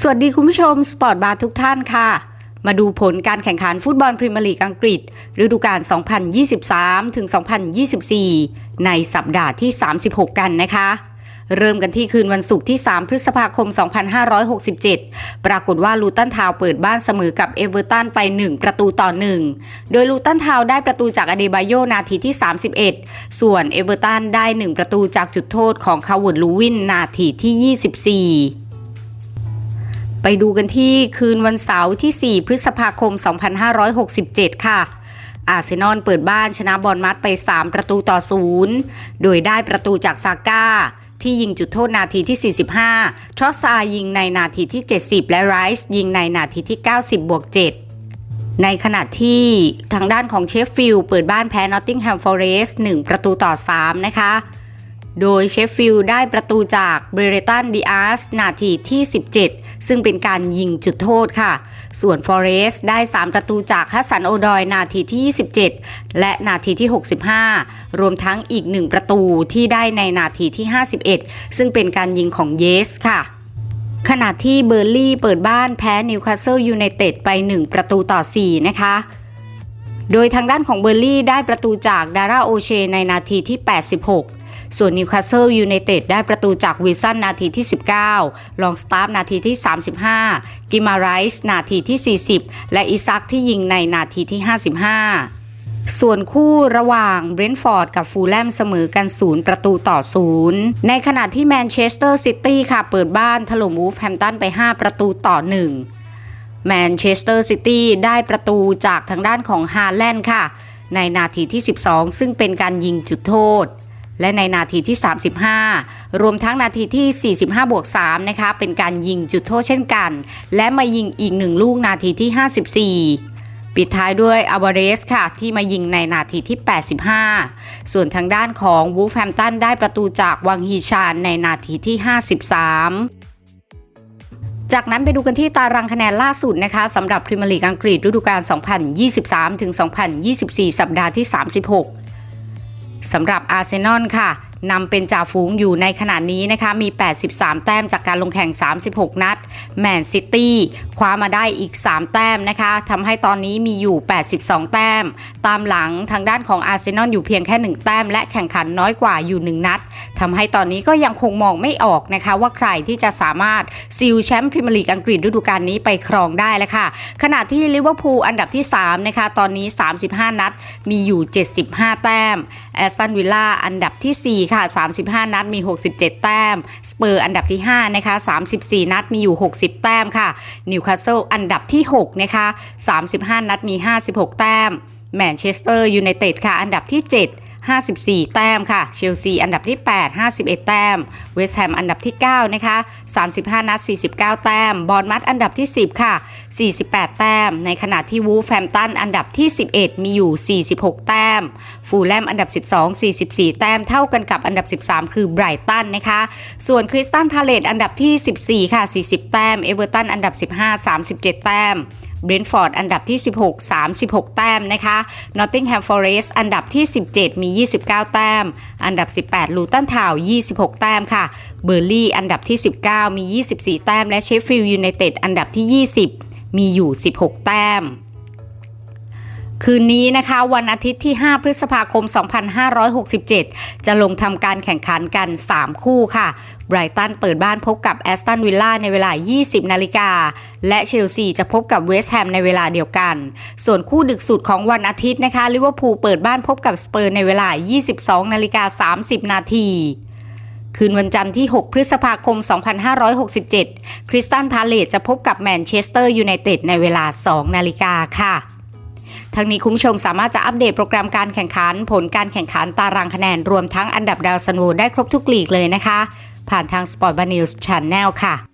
สวัสดีคุณผู้ชมสปอร์ตบาร์ทุกท่านค่ะ มาดูผลการแข่งขันฟุตบอลพรีเมียร์ลีกอังกฤษ ฤดูกาล 2023 ถึง 2024 ในสัปดาห์ที่ 36 กันนะคะ เริ่มกันที่คืนวันศุกร์ที่ 3 พฤษภาคม 2567 ปรากฏว่าลูตันทาวเปิดบ้านเสมอกับเอเวอร์ตันไป 1 ประตูต่อ 1 โดยลูตันทาวได้ประตูจากอเดบายโยนาทีที่ 31 ส่วนเอเวอร์ตันได้ 1 ประตูจากจุดโทษของคาร์วดลูวินนาทีที่ 24 ไปดูกันที่คืนวันเสาร์ที่ 4 พฤษภาคม 2567 ค่ะ อาร์เซนอลเปิดบ้านชนะบอลมัดไป 3 ประตูต่อ 0 โดยได้ประตูจากซาก้า ที่ยิงจุดโทษนาทีที่ 45 ทรอสซายิงในนาทีที่ 70 และไรส์ยิงในนาทีที่ 90 บวก 7ในขณะที่ทางด้านของเชฟฟิลด์เปิดบ้านแพ้นอตติงแฮมฟอเรสต์1ประตูต่อ 3 นะคะ โดยเชฟฟิลด์ได้ประตูจากเบรตันดิอาสนาทีที่ 17 ซึ่งเป็นการยิงจุดโทษค่ะ ส่วนฟอเรสได้ 3 ประตูจากฮัสันโอดอยนาทีที่ 27 และนาทีที่ 65 รวมทั้งอีก 1 ประตูที่ได้ในนาทีที่ 51 ซึ่งเป็นการยิงของเยสค่ะขณะที่เบอร์ลี่เปิดบ้านแพ้นิวคาสเซิลยูไนเต็ดไป 1 ประตูต่อ 4 นะคะ โดยทางด้านของเบอร์ลี่ได้ประตูจากดาร่าโอเชในนาทีที่ 86 ส่วนนิวคาสเซิลยูไนเต็ดได้ประตูจากวิลสันนาทีที่ 19 ลองสตาร์ฟนาทีที่ 35 กิมาไรส์นาทีที่ 40 และอิซักที่ยิงในนาทีที่ 55ส่วนคู่ระหว่างเบรนท์ฟอร์ดกับฟูลแลมเสมอกัน 0 ประตูต่อ 0 ในขณะที่แมนเชสเตอร์ซิตี้ค่ะ เปิดบ้านถล่มวูฟแฮมตันไป 5 ประตูต่อ 1 แมนเชสเตอร์ซิตี้ได้ประตูจากทางด้านของฮาแลนด์ค่ะ ในนาทีที่ 12 ซึ่งเป็นการยิงจุดโทษ และในนาทีที่ 35 รวมทั้งนาทีที่ 45 บวก 3 นะคะ เป็นการยิงจุดโทษเช่นกัน และมายิงอีกหนึ่งลูกนาทีที่ 54ปิดท้ายด้วยอ l วาเรสค่ะ ที่มายิงในนาทีที่ 85 ส่วนทางด้านของวูฟแฮมตันได้ประตูจากวังฮีชานในนาทีที่ 53 จากนั้นไปดูกันที่ตารางคะแนนล่าสุดนะคะสำหรับพรีเมียร์ลีกอังกฤษฤดูกาล 2023-2024 สัปดาห์ที่ 36 สำหรับอาร์เซนอลค่ะนำเป็นจ่าฝูงอยู่ในขณะนี้นะคะ มี 83 แต้มจากการลงแข่ง 36 นัด แมนซิตี้คว้ามาได้อีก 3 แต้มนะคะทำให้ตอนนี้มีอยู่ 82 แต้ม ตามหลังทางด้านของอาร์เซนอลอยู่เพียงแค่ 1 แต้ม และแข่งขันน้อยกว่าอยู่ 1 นัดทำให้ตอนนี้ก็ยังคงมองไม่ออกนะคะว่าใครที่จะสามารถซิลแชมป์พรีเมียร์ลีกอังกฤษฤดูกาลนี้ไปครองได้แล้วค่ะ ขณะที่ลิเวอร์พูลอันดับที่ 3 นะคะ ตอนนี้ 35 นัดมีอยู่ 75 แต้มแอสตันวิลล่าอันดับที่ 4 ค่ะ 35 นัดมี 67 แต้มสเปอร์อันดับที่5นะคะ34 นัดมีอยู่60 แต้มค่ะ นิวคาสเซิลอันดับที่ 6 นะคะ 35 นัดมี 56 แต้ม แมนเชสเตอร์ยูไนเต็ดค่ะ อันดับที่ 7 54 แต้มค่ะ เชลซีอันดับที่ 8 51 แต้ม เวสต์แฮมอันดับที่ 9 นะคะ 35 นัด 49 แต้ม บอลมัดอันดับที่ 10 ค่ะ 48 แต้ม ในขณะที่วูฟแฮมตันอันดับที่ 11 มีอยู่ 46 แต้ม ฟูลแลมอันดับ 12 44 แต้ม เท่ากันกับอันดับ 13 คือไบรตันนะคะ ส่วนคริสตันพาเลตอันดับที่ 14 ค่ะ 40 แต้ม เอเวอร์ตันอันดับ 15 37 แต้ม เบรนท์ฟอร์ดอันดับที่ 16 36 แต้มนะคะนอตติงแฮมฟอเรสต์อันดับที่ 17 มี 29 แต้ม อันดับ 18 ลูตันทาว 26 แต้มค่ะ เบอร์ลี่อันดับที่ 19 มี 24 แต้ม และเชฟฟิลด์ยูไนเต็ดอันดับที่ 20 มีอยู่ 16 แต้ม คืนนี้นะคะ วันอาทิตย์ที่ 5 พฤษภาคม 2567 จะลงทำการแข่งขันกัน 3 คู่ค่ะไบรตันเปิดบ้านพบกับแอสตันวิลล่าในเวลา 20 นาฬิกา และเชลซีจะพบกับเวสต์แฮมในเวลาเดียวกัน ส่วนคู่ดึกสุดของวันอาทิตย์นะคะลิเวอร์พูลเปิดบ้านพบกับสเปอร์ในเวลา 22 นาฬิกา 30 นาทีคืนวันจันทร์ที่ 6 พฤษภาคม 2567 คริสตันพาเลตจะพบกับแมนเชสเตอร์ยูไนเต็ดในเวลา 2 นาฬิกาค่ะ ทั้งนี้คุณผู้ชมสามารถจะอัปเดตโปรแกรมการแข่งขัน ผลการแข่งขันตารางคะแนน รวมทั้งอันดับดาวซันโวได้ครบทุกลีกเลยนะคะ ผ่านทาง Sport b a n News Channel ค่ะ